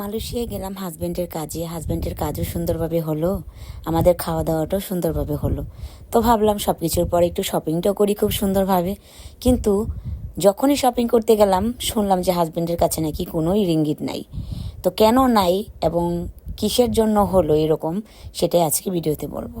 মালয়েশিয়ায় গেলাম হাজব্যান্ডের কাজে। হাজব্যান্ডের কাজও সুন্দরভাবে হলো। আমাদের খাওয়া দাওয়াটাও সুন্দরভাবে হলো। তো ভাবলাম সব কিছুর পরে একটু শপিংটাও করি খুব সুন্দরভাবে। কিন্তু যখনই শপিং করতে গেলাম, শুনলাম যে হাজব্যান্ডের কাছে নাকি কোনো রিঙ্গিত নাই। তো কেন নাই এবং কিসের জন্য হলো এরকম, সেটাই আজকে ভিডিওতে বলব।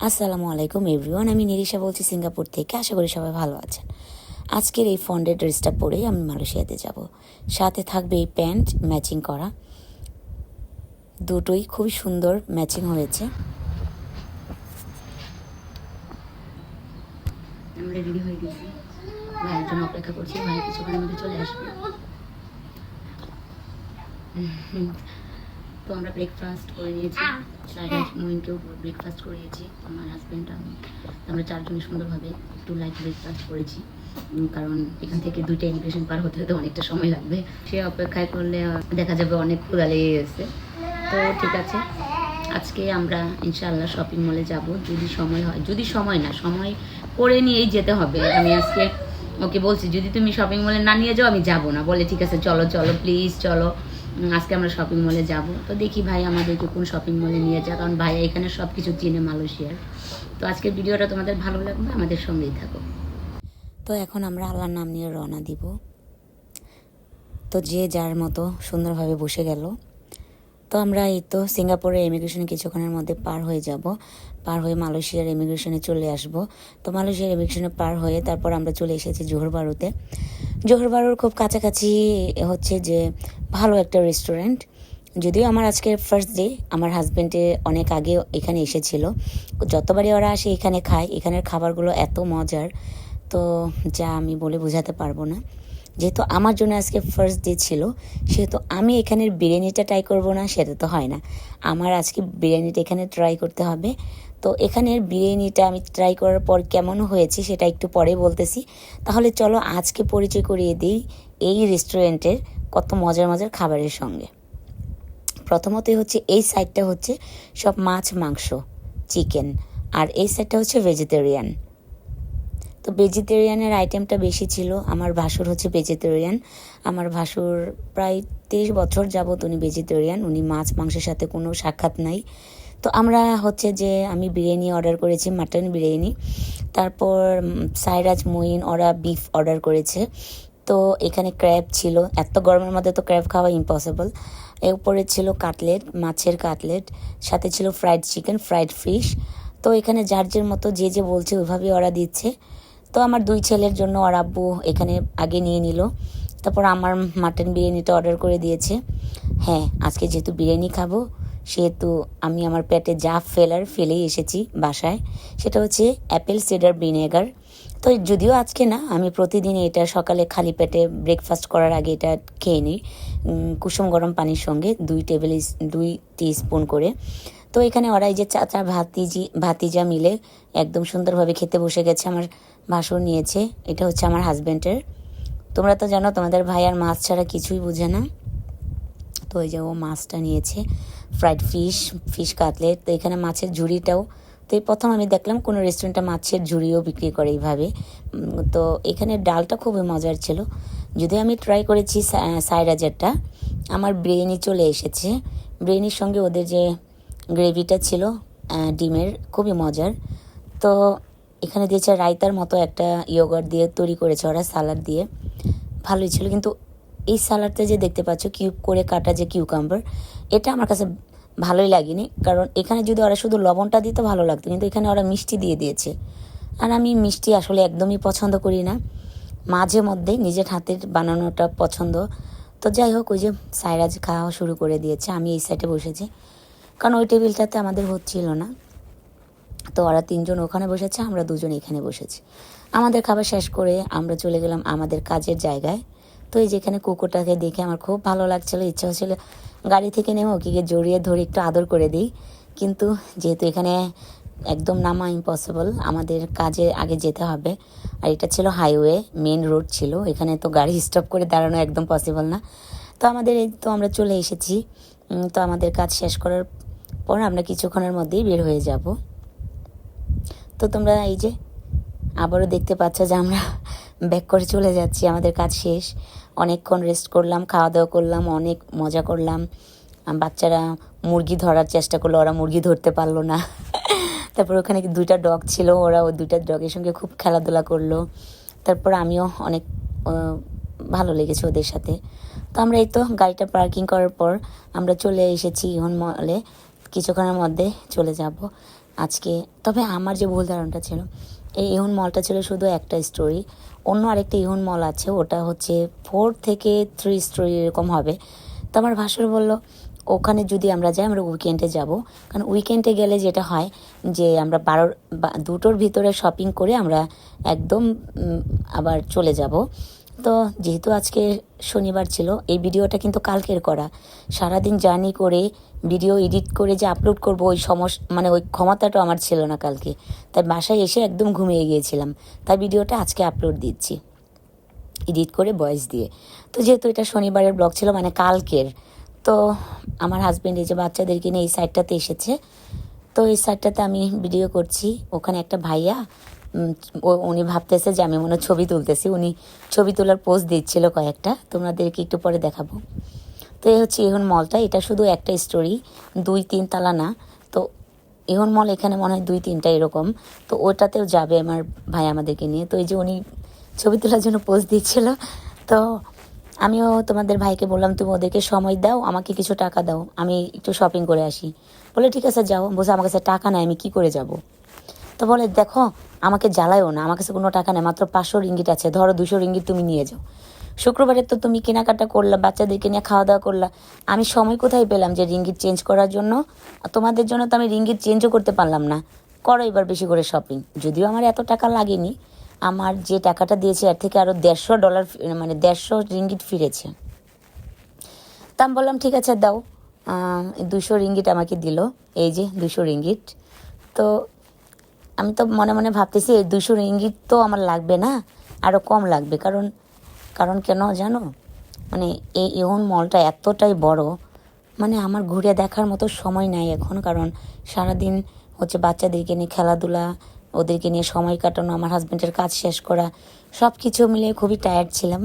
আসসালামু আলাইকুম এভরিওয়ান আমি নিরিশা বলছি সিঙ্গাপুর থেকে। আশা করি সবাই ভালো আছেন। আজকের এই ফন্ডের ড্রেসটা পরেই আমি মালয়েশিয়াতে যাব। সাথে থাকবে এই প্যান্ট ম্যাচিং করা। দুটোই খুবই সুন্দর ম্যাচিং হয়েছে। আমরা রেডি হয়ে গেছি। ভাইয়ের জন্য অপেক্ষা করছি ভাই কিছুক্ষণের মধ্যে চলে আসবে। হুম। তো আমরা ব্রেকফাস্ট করে নিয়েছি। সাইডে মহিনকেও ব্রেকফাস্ট করিয়েছি। আমার হাজব্যান্ড আমি। আমরা চারজনে সুন্দরভাবে একটু লাইট ব্রেকফাস্ট করেছি। কারণ এখান থেকে দুইটা ইমিগ্রেশন পার হতে হতে অনেকটা সময় লাগবে। সে অপেক্ষায় করলে দেখা যাবে অনেক ক্ষুদা লেগে গেছে তো ঠিক আছে, আজকে আমরা ইনশাআল্লাহ শপিং মলে যাব। যদি সময় হয়, যদি সময় না, সময় করে নিয়েই যেতে হবে। আমি আজকে ওকে বলছি, যদি তুমি শপিং মলে না নিয়ে যাও, আমি যাব না। বলে, ঠিক আছে, চলো চলো প্লিজ চলো। আজকে আমরা শপিং মলে যাব। তো দেখি ভাই আমাদেরকে কোন শপিং মলে নিয়ে যায়, কারণ ভাই এখানে সব কিছু চিনে মালয়েশিয়ার। তো আজকের ভিডিওটা তোমাদের ভালো লাগবে, আমাদের সঙ্গেই থাকো। তো এখন আমরা আল্লাহর নাম নিয়ে রওনা দিব। তো যে যার মতো সুন্দরভাবে বসে গেল। তো আমরা এই তো সিঙ্গাপুরের ইমিগ্রেশনে কিছুক্ষণের মধ্যে পার হয়ে যাব। পার হয়ে মালয়েশিয়ার ইমিগ্রেশনে চলে আসব। তো মালয়েশিয়ার ইমিগ্রেশনে পার হয়ে তারপর আমরা চলে এসেছি জোহর বারুতে। জোহর বারুর খুব কাছাকাছি হচ্ছে যে ভালো একটা রেস্টুরেন্ট যদিও আমার আজকে ফার্স্ট ডে আমার হাজব্যান্ডে অনেক আগে এখানে এসেছিল। যতবারই ওরা আসে এখানে খায়, এখানের খাবারগুলো এত মজার। তো যা আমি বলে বোঝাতে পারব না। যেহেতু আমার জন্য আজকে ফার্স্ট ডে ছিল, সেহেতু আমি এখানের বিরিয়ানিটা ট্রাই করব না, সেটা তো হয় না। আমার আজকে বিরিয়ানিটা এখানে ট্রাই করতে হবে। তো এখানের বিরিয়ানিটা আমি ট্রাই করার পর কেমন হয়েছে সেটা একটু পরে বলতেছি। তাহলে চলো আজকে পরিচয় করিয়ে দিই এই রেস্টুরেন্টের কত মজার মজার খাবারের সঙ্গে। প্রথমতই হচ্ছে এই সাইডটা হচ্ছে সব মাছ, মাংস চিকেন আর এই সাইডটা হচ্ছে ভেজিটেরিয়ান তো ভেজিটেরিয়ানের আইটেমটা বেশি ছিল। আমার ভাসুর হচ্ছে ভেজিটেরিয়ান আমার ভাসুর প্রায় তেইশ বছর যাবত উনি ভেজিটেরিয়ান উনি মাছ, মাংসের সাথে কোনো সাক্ষাৎ নাই। তো আমরা হচ্ছে যে আমি বিরিয়ানি অর্ডার করেছি মাটন বিরিয়ানি। তারপর সাইরাজ মঈন ওরা বিফ অর্ডার করেছে। তো এখানে ক্র্যাব ছিল। এত গরমের মধ্যে তো ক্র্যাব খাওয়া ইম্পসিবল এর উপরে ছিল কাটলেট, মাছের কাটলেট। সাথে ছিল ফ্রাইড চিকেন ফ্রাইড ফিশ তো এখানে যার যার মতো যে যে বলছে ওইভাবেই ওরা দিচ্ছে। তো আমার দুই ছেলের জন্য ওর আব্বু এখানে আগে নিয়ে নিল। তারপর আমার মাটন বিরিয়ানিটা অর্ডার করে দিয়েছে। হ্যাঁ আজকে যেহেতু বিরিয়ানি খাব, সেহেতু আমি আমার পেটে যা ফেলার ফেলেই এসেছি বাসায়। সেটা হচ্ছে অ্যাপেল সিডার ভিনেগার তো যদিও আজকে না, আমি প্রতিদিন এটা সকালে খালি পেটে ব্রেকফাস্ট করার আগে এটা খেয়ে নিই। কুসুম গরম পানির সঙ্গে দুই টেবিল দুই টি স্পুন করে। তো এখানে ওরা এই যে চাচা ভাতিজি, ভাতিজা মিলে একদম সুন্দরভাবে খেতে বসে গেছে। আমার ভাসুর নিয়েছে। এটা হচ্ছে আমার হাজব্যান্ডের তোমরা তো জানো, তোমাদের ভাই আর মাছ ছাড়া কিছুই বুঝে না। তো এই যে ও মাছটা নিয়েছে ফ্রাইড ফিশ ফিশ কাটলেট তো এখানে মাছের ঝুড়িটাও, তো এই প্রথম আমি দেখলাম কোনো রেস্টুরেন্টে মাছের ঝুড়িও বিক্রি করে এইভাবে। তো এখানে ডালটা খুবই মজার ছিল। যদিও আমি ট্রাই করেছি সাইরাজারটা আমার বিরিয়ানি চলে এসেছে। বিরিয়ানির সঙ্গে ওদের যে গ্রেভিটা ছিল ডিমের, খুবই মজার। তো এখানে দিয়েছে রায়তার মতো একটা ইয়োগার্ট দিয়ে তৈরি করেছে ওরা সালাড দিয়ে। ভালোই ছিল, কিন্তু এই সালাডটা যে দেখতে পাচ্ছ কিউব করে কাটা যে কিউকাম্বার এটা আমার কাছে ভালোই লাগেনি। কারণ এখানে যদি ওরা শুধু লবণটা দিত, ভালো লাগতো। কিন্তু এখানে ওরা মিষ্টি দিয়ে দিয়েছে। আর আমি মিষ্টি আসলে একদমই পছন্দ করি না। মাঝে মধ্যে নিজের হাতের বানানোটা পছন্দ। তো যাই হোক, ওই যে সাইরাজ খাওয়া শুরু করে দিয়েছে। আমি এই সাইডে বসেছি। কারণ ওই টেবিলটাতে আমাদের হচ্ছিল না। তো ওরা তিনজন ওখানে বসেছে, আমরা দুজন এখানে বসেছি। আমাদের খাবার শেষ করে আমরা চলে গেলাম আমাদের কাজের জায়গায়। তো এই যেখানে কুকুরটাকে দেখে আমার খুব ভালো লাগছিল, ইচ্ছা হচ্ছিল গাড়ি থেকে নেমে ওকে জড়িয়ে ধরে একটু আদর করে দিই। কিন্তু যেহেতু এখানে একদম নামা ইম্পসিবল আমাদের কাজে আগে যেতে হবে। আর এটা ছিল হাইওয়ে মেন রোড ছিল। এখানে তো গাড়ি স্টপ করে দাঁড়ানো একদম পসিবল না। তো আমাদের এই তো আমরা চলে এসেছি। তো আমাদের কাজ শেষ করার পর আমরা কিছুক্ষণের মধ্যেই বের হয়ে যাব। তো তোমরা এই যে আবারও দেখতে পাচ্ছ যে আমরা ব্যাক করে চলে যাচ্ছি, আমাদের কাজ শেষ। অনেকক্ষণ রেস্ট করলাম খাওয়া দাওয়া করলাম, অনেক মজা করলাম। বাচ্চারা মুরগি ধরার চেষ্টা করল, ওরা মুরগি ধরতে পারল না। তারপর ওখানে দুইটা ডগ ছিল, ওরা ওই দুইটা ডগের সঙ্গে খুব খেলাধুলা করল। তারপর আমিও অনেক ভালো লেগেছে ওদের সাথে। তো আমরা এই তো গাড়িটা পার্কিং করার পর আমরা চলে এসেছি ইহন মলে কিছুক্ষণের মধ্যে চলে যাব। আজকে। তবে আমার যে ভুল ধারণাটা ছিল, এই ইহন মলটা ছিল শুধু একটা স্টোরি অন্য আরেকটা ইহন মল আছে, ওটা হচ্ছে ফোর থেকে থ্রি স্টোরি এরকম হবে। তো আমার ভাসুর বলল, ওখানে যদি আমরা যাই, আমরা উইকেন্ডে যাব। কারণ উইকেন্ডে গেলে যেটা হয় যে আমরা বারোর দুটোর ভিতরে শপিং করে আমরা একদম আবার চলে যাব। তো যেহেতু আজকে শনিবার ছিল, এই ভিডিওটা কিন্তু কালকের করা। সারাদিন জার্নি করে ভিডিও এডিট করে যে আপলোড করব, ওই সমস্যা মানে ওই ক্ষমতাটা আমার ছিল না কালকে। তাই বাসায় এসে একদম ঘুমিয়ে গিয়েছিলাম। তাই ভিডিওটা আজকে আপলোড দিচ্ছি। এডিট করে ভয়েস দিয়ে। তো যেহেতু এটা শনিবারের ব্লগ ছিল মানে কালকের, তো আমার হাজব্যান্ড এই যে বাচ্চাদেরকে নিয়ে এই সাইডটাতে এসেছে। তো এই সাইডটাতে আমি ভিডিও করছি। ওখানে একটা ভাইয়া উনি ভাবতেছে যে আমি মনে ছবি তুলতেছি। উনি ছবি তোলার পোজ দিচ্ছিল কয়েকটা। তোমাদেরকে একটু পরে দেখাবো। তো এই হচ্ছে ইহন মলটা। এটা শুধু একটা স্টোরি দুই তিন তালা না। তো ইহন মল এখানে মনে হয় দুই তিনটা এরকম। তো ওটাতেও যাবে আমার ভাই আমাদেরকে নিয়ে। তো এই যে উনি ছবি তোলার জন্য পোজ দিচ্ছিল। তো আমিও তোমাদের ভাইকে বললাম, তুমি ওদেরকে সময় দাও, আমাকে কিছু টাকা দাও। আমি একটু শপিং করে আসি। বলে, ঠিক আছে, যাও। বসে আমার কাছে টাকা নাই, আমি কি করে যাব? তো বলে, দেখো, আমাকে জ্বালায়ও না, আমার কাছে কোনো টাকা নেই, মাত্র পাঁচশো রিঙ্গিট আছে, ধরো দুশো রিঙ্গিট তুমি নিয়ে যাও। শুক্রবারে তো তুমি কেনাকাটা করলা, বাচ্চাদেরকে নিয়ে খাওয়া দাওয়া করলা। আমি সময় কোথায় পেলাম যে রিঙ্গিট চেঞ্জ করার জন্য? তোমাদের জন্য তো আমি রিঙ্গিট চেঞ্জও করতে পারলাম না। করো এবার বেশি করে শপিং যদিও আমার এত টাকা লাগেনি, আমার যে টাকাটা দিয়েছে, এর থেকে আরও দেড়শো ডলার মানে দেড়শো রিঙ্গিট ফিরেছে। তা আমি বললাম, ঠিক আছে, দাও। দুশো রিঙ্গিট আমাকে দিল, এই যে দুশো রিঙ্গিট তো আমি তো মনে মনে ভাবতেছি এই দুশো রিঙ্গিট তো আমার লাগবে না আরও কম লাগবে। কারণ কারণ কেন জানো? মানে এই ইহন মলটা এতটাই বড় মানে আমার ঘুরে দেখার মতো সময় নাই এখন। কারণ সারাদিন হচ্ছে বাচ্চাদেরকে নিয়ে খেলাধুলা, ওদেরকে নিয়ে সময় কাটানো, আমার হাজব্যান্ডের কাজ শেষ করা সব কিছু মিলিয়ে খুবই টায়ার্ড ছিলাম।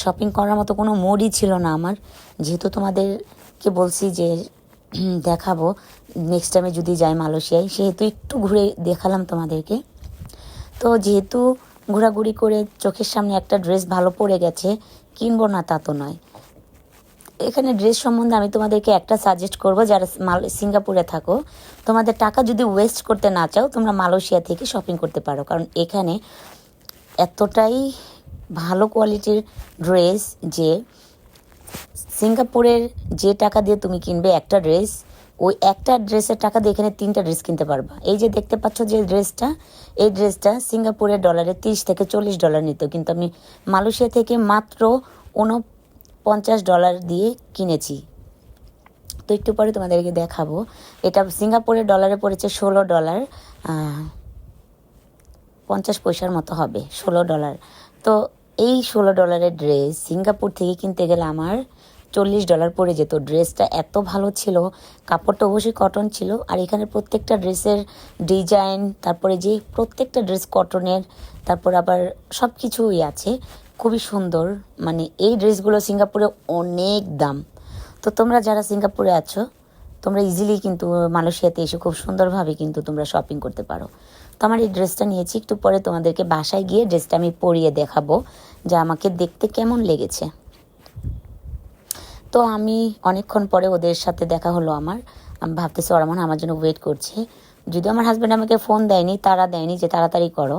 শপিং করার মতো কোনো মুডই ছিল না আমার। যেহেতু তোমাদেরকে বলছি যে দেখাবো। নেক্সট টাইমে যদি যাই মালয়েশিয়ায়, সেহেতু একটু ঘুরে দেখালাম তোমাদেরকে। তো যেহেতু ঘোরাঘুরি করে চোখের সামনে একটা ড্রেস ভালো পড়ে গেছে, কিনবো না তা তো নয়। এখানে ড্রেস সম্বন্ধে আমি তোমাদেরকে একটা সাজেস্ট করব, যারা মাল সিঙ্গাপুরে থাকো। তোমাদের টাকা যদি ওয়েস্ট করতে না চাও, তোমরা মালয়েশিয়া থেকে শপিং করতে পারো। কারণ এখানে এতটাই ভালো কোয়ালিটির ড্রেস যে সিঙ্গাপুরের যে টাকা দিয়ে তুমি কিনবে একটা ড্রেস, ওই একটা ড্রেসের টাকা দিয়ে এখানে তিনটা ড্রেস কিনতে পারবা। এই যে দেখতে পাচ্ছ যে ড্রেসটা, এই ড্রেসটা সিঙ্গাপুরের ডলারে তিরিশ থেকে চল্লিশ ডলার নিত। কিন্তু আমি মালয়েশিয়া থেকে মাত্র উনপঞ্চাশ ডলার দিয়ে কিনেছি। তো একটু পরে তোমাদেরকে দেখাবো। এটা সিঙ্গাপুরের ডলারে পড়েছে ষোলো ডলার পঞ্চাশ পয়সার মতো হবে, ষোলো ডলার। তো এই ষোলো ডলারের ড্রেস সিঙ্গাপুর থেকে কিনতে গেলে আমার চল্লিশ ডলার পড়ে যেত। ড্রেসটা এত ভালো ছিল, কাপড়টা অবশ্যই কটন ছিল, আর এখানে প্রত্যেকটা ড্রেসের ডিজাইন তারপরে যে প্রত্যেকটা ড্রেস কটনের তারপর আবার সব কিছুই আছে। খুবই সুন্দর মানে এই ড্রেসগুলো সিঙ্গাপুরে অনেক দাম। তো তোমরা যারা সিঙ্গাপুরে আছো তোমরা ইজিলি কিন্তু মালয়েশিয়াতে এসে খুব সুন্দরভাবে কিন্তু তোমরা শপিং করতে পারো। তো আমার এই ড্রেসটা নিয়েছি, একটু পরে তোমাদেরকে বাসায় গিয়ে ড্রেসটা আমি পরিয়ে দেখাবো, যে আমাকে দেখতে কেমন লেগেছে। তো আমি অনেকক্ষণ পরে ওদের সাথে দেখা হলো আমার। আমি ভাবতেছি ওরা মনে আমার জন্য ওয়েট করছে। যদিও আমার হাজব্যান্ড আমাকে ফোন দেয়নি, তারা দেয়নি যে তাড়াতাড়ি করো।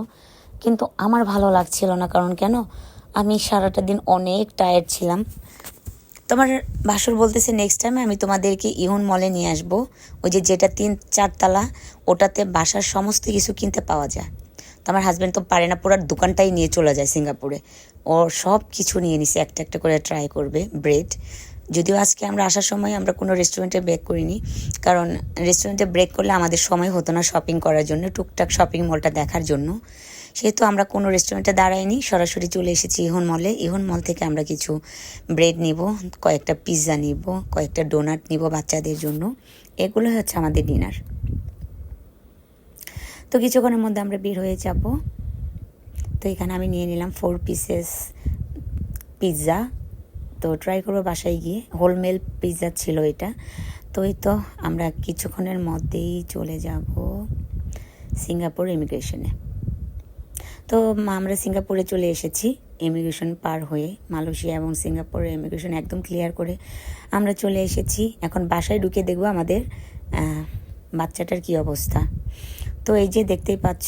কিন্তু আমার ভালো লাগছিল না, কারণ কেন? আমি সারাটা দিন অনেক টায়ার্ড ছিলাম। তোমার ভাসুর বলতেছে নেক্সট টাইমে আমি তোমাদেরকে ইহন মলে নিয়ে আসব। ওই যে যেটা তিন, চারতলা, ওটাতে বাসার সমস্ত কিছু কিনতে পাওয়া যায়। তো আমার হাজব্যান্ড তো পারে না, পুরো দোকানটাই নিয়ে চলে যায় সিঙ্গাপুরে। ও সব কিছু নিয়ে নিছে, একটা একটা করে ট্রাই করবে ব্রেড যদিও আজকে আমরা আসার সময় আমরা কোনো রেস্টুরেন্টে ব্রেক করিনি, কারণ রেস্টুরেন্টে ব্রেক করলে আমাদের সময় হতো না শপিং করার জন্য, টুকটাক শপিং মলটা দেখার জন্য। সেহেতু আমরা কোনো রেস্টুরেন্টে দাঁড়াইনি, সরাসরি চলে এসেছি ইহন মলে ইহন মল থেকে আমরা কিছু ব্রেড নিব, কয়েকটা পিৎজা নিব, কয়েকটা ডোনাট নিব বাচ্চাদের জন্য। এগুলো হচ্ছে আমাদের ডিনার তো কিছুক্ষণের মধ্যে আমরা বের হয়ে যাব। তো এখানে আমি নিয়ে নিলাম ফোর পিসেস পিৎজা তো ট্রাই করব বাসায় গিয়ে। হোলমেল পিৎজা ছিল এটা। তো এই তো আমরা কিছুক্ষণের মধ্যেই চলে যাব সিঙ্গাপুর ইমিগ্রেশনে তো আমরা সিঙ্গাপুরে চলে এসেছি ইমিগ্রেশন পার হয়ে। মালয়েশিয়া এবং সিঙ্গাপুরের ইমিগ্রেশন একদম ক্লিয়ার করে আমরা চলে এসেছি। এখন বাসায় ঢুকে দেখব আমাদের বাচ্চাটার কি অবস্থা। তো এই যে দেখতেই পাচ্ছ,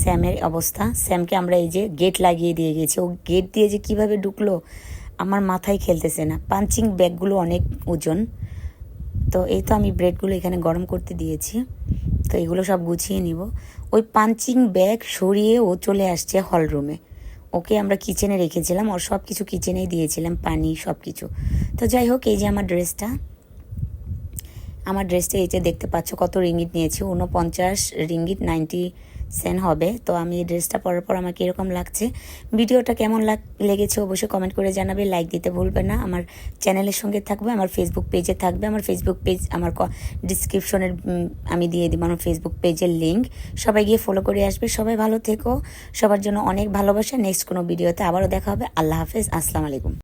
স্যামের অবস্থা। স্যামকে আমরা এই যে গেট লাগিয়ে দিয়ে গেছি। ও গেট দিয়ে যে কীভাবে ঢুকলো, আমার মাথায় খেলতেছে না। পাঞ্চিং ব্যাগগুলো অনেক ওজন। তো এই তো আমি ব্রেডগুলো এখানে গরম করতে দিয়েছি। তো এগুলো সব গুছিয়ে নিব। ওই পাঞ্চিং ব্যাগ সরিয়ে ও চলে আসছে হল রুমে ওকে আমরা কিচেনে রেখেছিলাম। ওর সব কিছু কিচেনেই দিয়েছিলাম। পানি সব কিছু তো যাই হোক, এই যে আমার ড্রেসটা আমার ড্রেসটা এই যে দেখতে পাচ্ছ কত রিঙ্গিট নিয়েছি। ঊনপঞ্চাশ রিঙ্গিট নাইনটি সেন হবে। তো আমি এই ড্রেসটা পরার পর আমাকে এরকম লাগছে। ভিডিওটা কেমন লাগ লেগেছে অবশ্যই কমেন্ট করে জানাবে। লাইক দিতে ভুলবে না। আমার চ্যানেলের সঙ্গে থাকবে, আমার ফেসবুক পেজে থাকবে। আমার ফেসবুক পেজ আমার ডিসক্রিপশনের আমি দিয়ে দিব আমার ফেসবুক পেজের লিঙ্ক সবাই গিয়ে ফলো করে আসবে। সবাই ভালো থেকো। সবার জন্য অনেক ভালোবাসা। নেক্সট কোনো ভিডিওতে আবারও দেখা হবে। আল্লাহ হাফেজ। আসসালামু আলাইকুম।